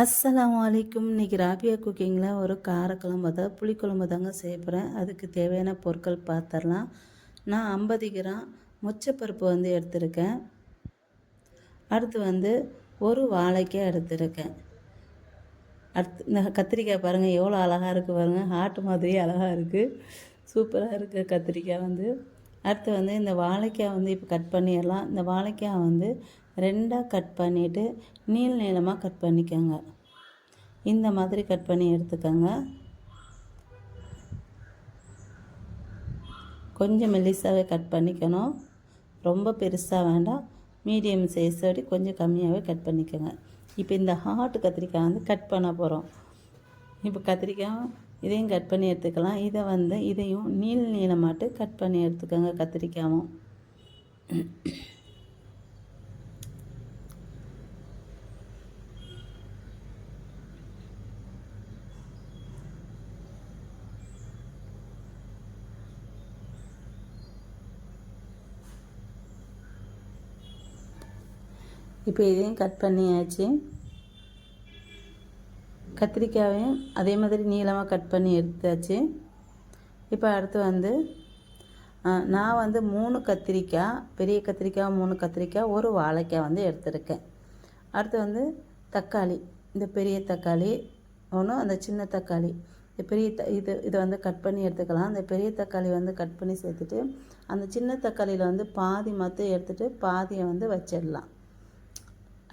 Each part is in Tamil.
அஸ்லாம் வலைக்கும் இன்றைக்கி ராபியா குக்கிங்கில் ஒரு காரக்குழம்பு அதாவது புளிக்குழம்பு தாங்க செய்ய அதுக்கு தேவையான பொருட்கள் பார்த்துடலாம் நான் ஐம்பது கிராம் முச்சப்பருப்பு வந்து எடுத்திருக்கேன். அடுத்து வந்து ஒரு வாழைக்காய் எடுத்திருக்கேன். அடுத்து இந்த கத்திரிக்காய் பாருங்கள் எவ்வளோ அழகாக இருக்குது பாருங்கள் ஹார்ட் மாதிரி அழகாக இருக்குது சூப்பராக இருக்குது கத்திரிக்காய் வந்து. அடுத்து வந்து இந்த வாழைக்காய் வந்து இப்போ கட் பண்ணிடலாம். இந்த வாழைக்காய் வந்து ரெண்டாக கட் பண்ணிவிட்டு நீள் நீளமாக கட் பண்ணிக்கோங்க. இந்த மாதிரி கட் பண்ணி எடுத்துக்கோங்க. கொஞ்சம் மெல்லிசாகவே கட் பண்ணிக்கணும். ரொம்ப பெருசாக வேண்டாம். மீடியம் சைஸோடி கொஞ்சம் கம்மியாகவே கட் பண்ணிக்கோங்க. இப்போ இந்த ஹார்ட் கத்திரிக்காய் வந்து கட் பண்ண போகிறோம் இப்போ கத்திரிக்காய் இதையும் கட் பண்ணி எடுத்துக்கலாம். இதை வந்து இதையும் நீள் நீளமாட்டு கட் பண்ணி எடுத்துக்கோங்க கத்திரிக்காயும் இப்போ இதையும் கட் பண்ணியாச்சு. கத்திரிக்காயையும் அதே மாதிரி நீளமாக கட் பண்ணி எடுத்தாச்சு. இப்போ அடுத்து வந்து நான் வந்து மூணு கத்திரிக்காய் பெரிய கத்திரிக்காய் மூணு கத்திரிக்காய் ஒரு வாழைக்காய் வந்து எடுத்திருக்கேன். அடுத்து வந்து தக்காளி இந்த பெரிய தக்காளி ஒன்று அந்த சின்ன தக்காளி. இந்த பெரிய த இது இதை வந்து கட் பண்ணி எடுத்துக்கலாம். அந்த பெரிய தக்காளி வந்து கட் பண்ணி சேர்த்துட்டு அந்த சின்ன தக்காளியில் வந்து பாதி மற்ற எடுத்துகிட்டு பாதியை வந்து வச்சிடலாம்.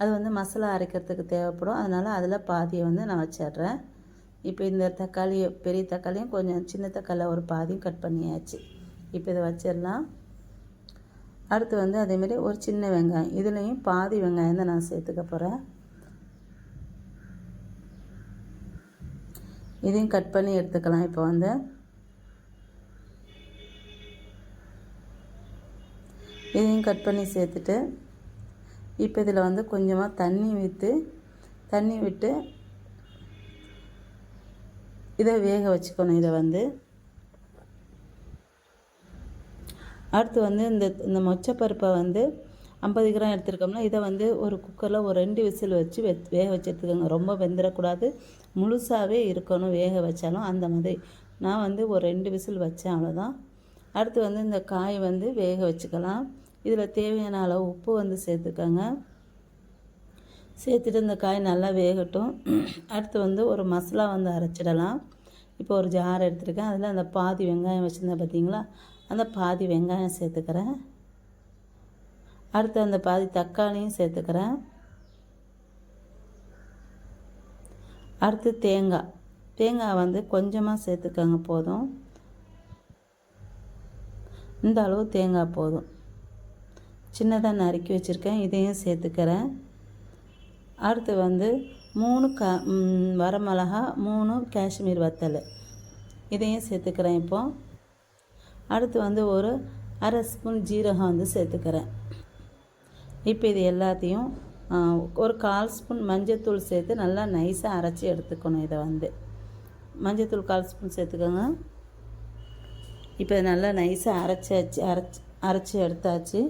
அது வந்து மசாலா அரைக்கிறதுக்கு தேவைப்படும். அதனால் அதில் பாதியை வந்து நான் வச்சிடுறேன். இப்போ இந்த தக்காளி பெரிய தக்காளியும் கொஞ்சம் சின்ன தக்காளியில் ஒரு பாதியும் கட் பண்ணியாச்சு. இப்போ இதை வச்சிடலாம். அடுத்து வந்து அதேமாரி ஒரு சின்ன வெங்காயம். இதுலேயும் பாதி வெங்காயம் தான் நான் சேர்த்துக்க போகிறேன் இதையும் கட் பண்ணி எடுத்துக்கலாம். இப்போ வந்து இதையும் கட் பண்ணி சேர்த்துட்டு இப்போ இதில் வந்து கொஞ்சமாக தண்ணி விற்று தண்ணி விட்டு இதை வேக வச்சுக்கணும் இதை வந்து. அடுத்து வந்து இந்த இந்த மொச்சப்பருப்பை வந்து ஐம்பது கிராம் எடுத்துருக்கோம்னா இதை வந்து ஒரு குக்கரில் ஒரு ரெண்டு விசில் வச்சு வெ வேக வச்சு எடுத்துக்கோங்க ரொம்ப வெந்துடக்கூடாது முழுசாகவே இருக்கணும் வேக வச்சாலும் அந்த மாதிரி. நான் வந்து ஒரு ரெண்டு விசில் வச்சேன் அவ்வளோதான் அடுத்து வந்து இந்த காய் வந்து வேக வச்சுக்கலாம். இதில் தேவையான அளவு உப்பு வந்து சேர்த்துக்கோங்க. சேர்த்துட்டு இந்த காய் நல்லா வேகட்டும். அடுத்து வந்து ஒரு மசாலா வந்து அரைச்சிடலாம். இப்போ ஒரு ஜார் எடுத்துருக்கேன். அதில் அந்த பாதி வெங்காயம் வச்சுருந்தேன் பார்த்தீங்களா அந்த பாதி வெங்காயம் சேர்த்துக்கிறேன். அடுத்து அந்த பாதி தக்காளியும் சேர்த்துக்கிறேன். அடுத்து தேங்காய். தேங்காய் வந்து கொஞ்சமாக சேர்த்துக்கோங்க போதும். இந்த அளவு தேங்காய் போதும். சின்னதாக நறுக்கி வச்சுருக்கேன். இதையும் சேர்த்துக்கிறேன். அடுத்து வந்து மூணு க வரமிளகா மூணு காஷ்மீர் வத்தல். இதையும் சேர்த்துக்கிறேன் இப்போ. அடுத்து வந்து ஒரு அரை ஸ்பூன் ஜீரகம் வந்து சேர்த்துக்கிறேன். இப்போ இது எல்லாத்தையும் ஒரு கால் ஸ்பூன் மஞ்சத்தூள் சேர்த்து நல்லா நைஸாக அரைச்சி எடுத்துக்கணும் இதை வந்து. மஞ்சத்தூள் கால் ஸ்பூன் சேர்த்துக்கோங்க. இப்போ நல்லா நைஸாக அரைச்சாச்சு அரைச்சி அரைச்சி எடுத்தாச்சு.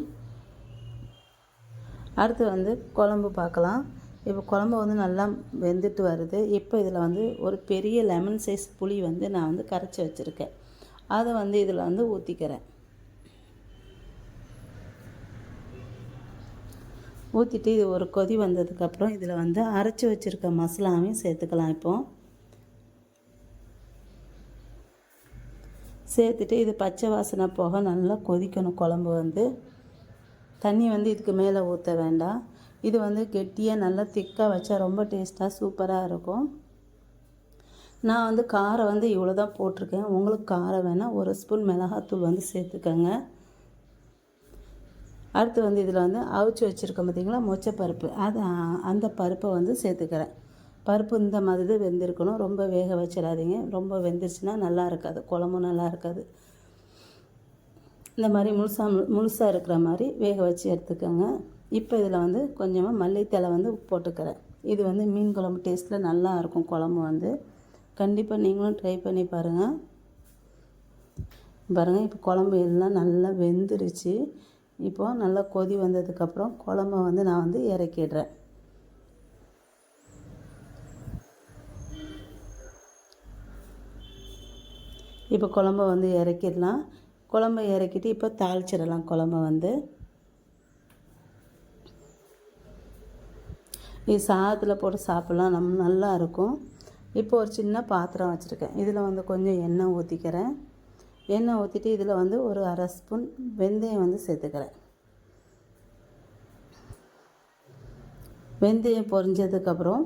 அடுத்து வந்து குழம்பு பார்க்கலாம். இப்போ குழம்பு வந்து நல்லா வெந்துட்டு வருது. இப்போ இதில் வந்து ஒரு பெரிய லெமன் சைஸ் புளி வந்து நான் வந்து கரைச்சி வச்சுருக்கேன். அதை வந்து இதில் வந்து ஊற்றிக்கிறேன் ஊற்றிட்டு இது ஒரு கொதி வந்ததுக்கப்புறம் இதில் வந்து அரைச்சி வச்சுருக்க மசாலாவையும் சேர்த்துக்கலாம் இப்போது சேர்த்துட்டு இது பச்சை வாசனை போக நல்லா கொதிக்கணும் குழம்பு வந்து. தண்ணி வந்து இதுக்கு மேலே ஊற்ற வேண்டாம். இது வந்து கெட்டியாக நல்லா திக்காக வச்சா ரொம்ப டேஸ்ட்டாக சூப்பராக இருக்கும். நான் வந்து காரம் வந்து இவ்வளோ தான் போட்டிருக்கேன். உங்களுக்கு காரம் வேணால் ஒரு ஸ்பூன் மிளகாத்தூள் வந்து சேர்த்துக்கோங்க. அடுத்து வந்து இதில் வந்து அவிச்சு வச்சுருக்கோம் பார்த்தீங்களா மொச்சப்பருப்பு. அது அந்த பருப்பை வந்து சேர்த்துக்கிறேன். பருப்பு இந்த மாதிரி தான் வெந்திருக்கணும். ரொம்ப வேக வச்சிடாதீங்க. ரொம்ப வெந்துருச்சுன்னா நல்லா இருக்காது. குழம்பும் நல்லா இருக்காது. இந்த மாதிரி முழுசாக முழுசாக இருக்கிற மாதிரி வேக வச்சு எடுத்துக்கோங்க. இப்போ இதில் வந்து கொஞ்சமாக மல்லித்தலை வந்து போட்டுக்கிறேன். இது வந்து மீன் குழம்பு டேஸ்ட்டில் நல்லா இருக்கும் குழம்பு வந்து. கண்டிப்பாக நீங்களும் ட்ரை பண்ணி பாருங்கள் பாருங்கள் இப்போ குழம்பு எல்லாம் நல்லா வெந்துருச்சு. இப்போது நல்லா கொதி வந்ததுக்கப்புறம் குழம்ப வந்து நான் வந்து இறக்கிடுறேன். இப்போ குழம்ப வந்து இறக்கிடலாம். குழம்ப இறக்கிட்டு இப்போ தாளிச்சிடலாம் குழம்ப வந்து. இது சாதத்தில் போட்டு சாப்பிட்லாம் நம்ம நல்லா இருக்கும். இப்போ ஒரு சின்ன பாத்திரம் வச்சுருக்கேன். இதில் வந்து கொஞ்சம் எண்ணெய் ஊற்றிக்கிறேன் எண்ணெய் ஊற்றிட்டு இதில் வந்து ஒரு அரை ஸ்பூன் வெந்தயம் வந்து சேர்த்துக்கிறேன். வெந்தயம் பொரிஞ்சதுக்கப்புறம்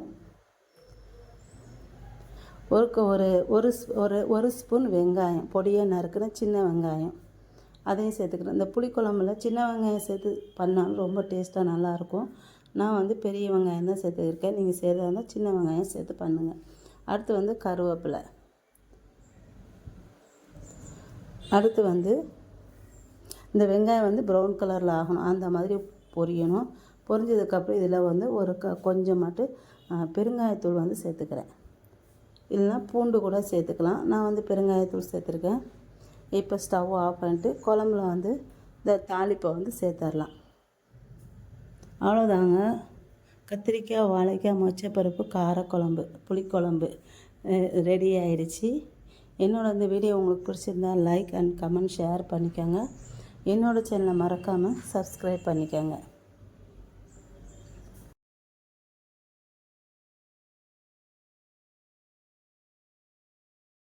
ஒரு ஒரு ஒரு ஒரு ஒரு ஸ்பூன் வெங்காயம் பொடியாக நறுக்கிற சின்ன வெங்காயம். அதையும் சேர்த்துக்கிறேன் இந்த புளிக்குழம்புல சின்ன வெங்காயம் சேர்த்து பண்ணாலும் ரொம்ப டேஸ்ட்டாக நல்லாயிருக்கும் நான் வந்து பெரிய வெங்காயம் தான் சேர்த்துருக்கேன் நீங்கள் செய்கிறதா இருந்தால் சின்ன வெங்காயம் சேர்த்து பண்ணுங்கள் அடுத்து வந்து கருவேப்பிலை. அடுத்து வந்து இந்த வெங்காயம் வந்து ப்ரௌன் கலரில் ஆகணும். அந்த மாதிரி பொரியணும். பொரிஞ்சதுக்கப்புறம் இதில் வந்து ஒரு க கொஞ்சமாட்டு பெருங்காயத்தூள் வந்து சேர்த்துக்கிறேன். இல்லைனா பூண்டு கூட சேர்த்துக்கலாம். நான் வந்து பெருங்காயத்தூள் சேர்த்துருக்கேன். இப்போ ஸ்டவ் ஆஃப் பண்ணிட்டு குழம்புல வந்து இந்த தாளிப்பை வந்து சேர்த்துடலாம் அவ்வளோதாங்க கத்திரிக்காய் வாழைக்காய் மொச்சப்பருப்பு காரக்குழம்பு புளிக்குழம்பு ரெடி ஆயிடுச்சு. என்னோடய இந்த வீடியோ உங்களுக்கு பிடிச்சிருந்தா லைக் அண்ட் கமெண்ட் ஷேர் பண்ணிக்கோங்க. என்னோடய சேனலை மறக்காமல் சப்ஸ்கிரைப் பண்ணிக்கோங்க.